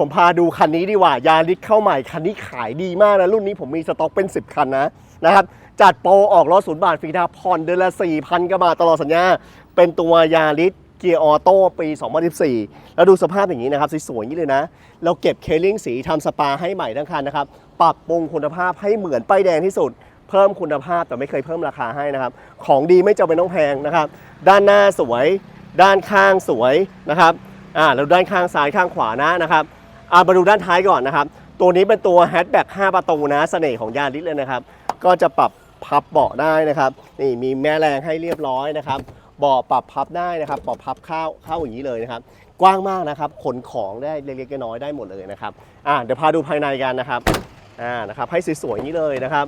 ผมพาดูคันนี้ดีกว่ายาริสเข้าใหม่คันนี้ขายดีมากนะ รุ่นนี้ผมมีสต็อกเป็น 10 คันนะนะครับจัดโปรออกรถศูนย์บาทฟรีดาวน์ผ่อนเดือนละ 4,000กว่าบาทตลอดสัญญา เป็นตัวยาริสเกียร์ออโต้ปี 2014 แล้วดูสภาพอย่างนี้นะครับสวยๆอย่างนี้เลยนะ เราเก็บเคลิ่งสีทำสปาให้ใหม่ทั้งคันนะครับ ปรับปรุงคุณภาพให้เหมือนป้ายแดงที่สุด เพิ่มคุณภาพแต่ไม่เคยเพิ่มราคาให้นะครับ ของดีไม่จำเป็นต้องแพงนะครับ ด้านหน้าสวย ด้านข้างสวยนะครับ อ่าแล้วด้านข้างซ้ายข้างขวานะนะครับ อ่ามาดูด้านท้ายก่อนนะครับ ตัวนี้เป็นตัวแฮชแบ็ก5ประตูนะเสน่ห์ของยาริสเลยนะครับ ก็จะปรับพับเบาะได้นะครับ นี่มีแม่แรงให้เรียบร้อยนะครับเบาะปรับพับได้นะครับเบาะพับเข้าเข้าอย่างนี้เลยนะครับ กว้างมากนะครับขนของได้เล็กๆน้อยๆได้หมดเลยนะครับอ่าเดี๋ยวพาดูภายในกันนะครับอ่านะครับให้สวยๆอย่างนี้เลยนะครับ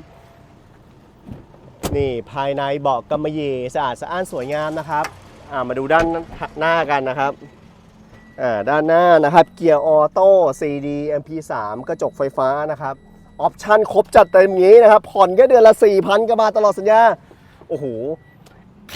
นี่ภายในเบาะกำมะหยี่สะอาดสะอ้านสวยงามนะครับอ่ามาดูด้านหน้ากันนะครับ ด้านหน้านะครับเกียร์ออโต้ CD MP3 กระจกไฟฟ้านะครับออปชั่นครบจัดเต็มนี้นะครับผ่อนแค่เดือนละ 4,000กว่าบาทตลอดสัญญา โอ้โห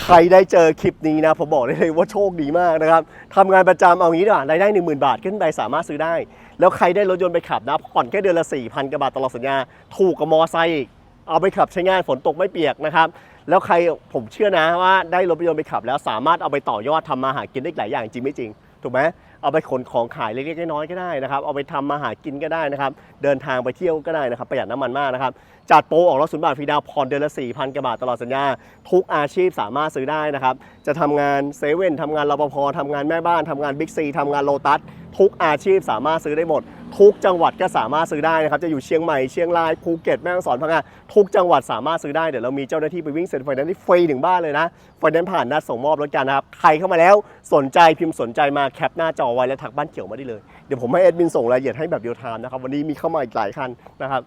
ใครได้เจอคลิปนี้นะ ผมบอกได้เลยว่าโชคดีมากนะครับทำงานประจำเอางี้ดีกว่ารายได้ 10,000 บาทขึ้นไปสามารถซื้อได้ แล้วใครได้รถยนต์ไปขับนะผ่อนแค่เดือนละ 4,000กว่าบาทตลอดสัญญา ถูกกับมอไซค์อีกเอาไปขับใช้งานฝนตกไม่เปียกนะครับแล้วใครผมเชื่อนะว่าได้รถยนต์ไปขับแล้วสามารถเอาไปต่อยอดทำมาหากินได้หลายอย่างจริงไม่จริง ถูกไหมเอาไปขนของขายเล็กๆน้อยๆก็ได้นะครับ เอาไปทำมาหากินก็ได้นะครับ เดินทางไปเที่ยวก็ได้นะครับ ประหยัดน้ำมันมากนะครับ จัดโปรออกรถศูนย์บาทฟรีดาวผ่อนเดือนละ 4,000กว่าบาทตลอดสัญญา ทุกอาชีพสามารถซื้อได้นะครับ จะทำงานเซเว่นทำงานรปภทำงานแม่บ้านทำงานบิ๊กซีทำงานโลตัสทุกอาชีพสามารถซื้อได้หมด ทุกจังหวัดก็สามารถซื้อได้นะครับ จะอยู่เชียงใหม่ เชียงราย ภูเก็ต แม่ฮ่องสอน พังงา ทุกจังหวัดสามารถซื้อได้ เดี๋ยวเรามีเจ้าหน้าที่ไปวิ่งเซ็นไฟแนนซ์ที่ฟรีถึงบ้านเลยนะไฟแนนซ์ผ่านนัดส่งมอบรถกันนะครับ ใครเข้ามาแล้วสนใจพิมพ์สนใจมาแคปหน้าจอไว้แล้วทักบ้านเขียวมาได้เลย เดี๋ยวผมให้แอดมินส่งรายละเอียดให้แบบเดียวทามนะครับ วันนี้มีเข้ามาอีกหลายคันนะครับ